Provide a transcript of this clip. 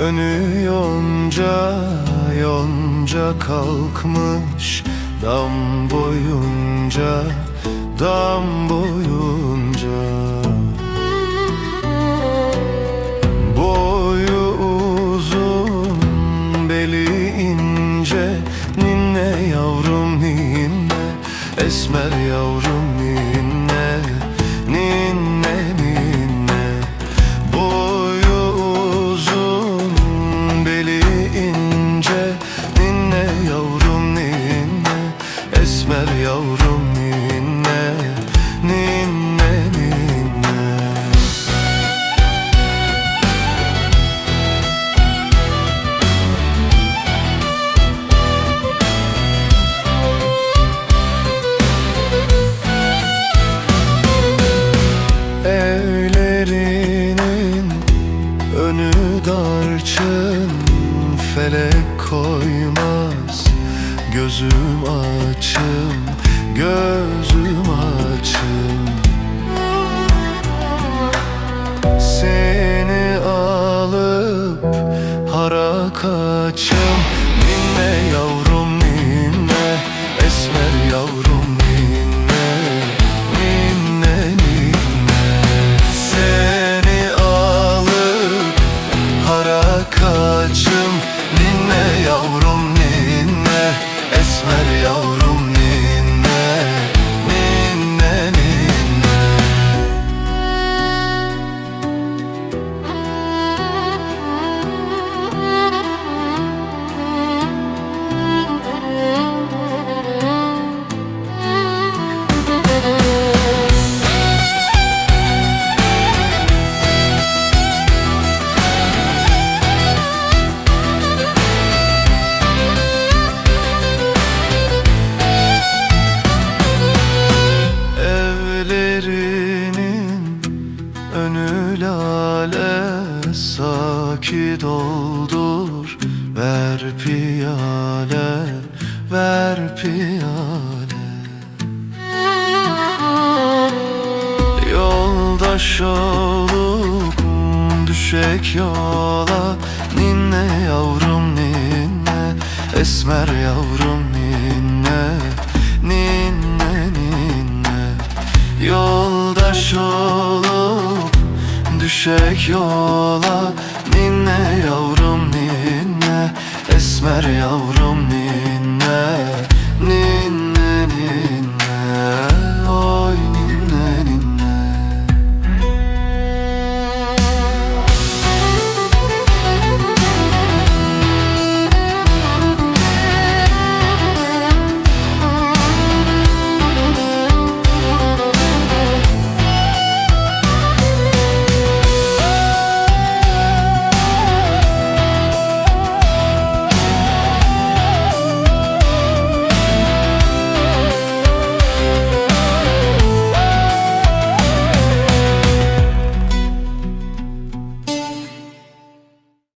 Önü yonca yonca kalkmış Dam boyunca dam boyunca. Boyu uzun beli ince Ninne yavrum ninne esmer yavrum. Darçın Felek koymaz. Gözüm açım Gözüm açım. Seni alıp hara kaçım lale Saki doldur ver piyale Ver piyale. Yoldaş olup düşek yola. Ninne yavrum ninne. Esmer yavrum Ninne düşek yola. Ninne yavrum ninne Esmer yavrum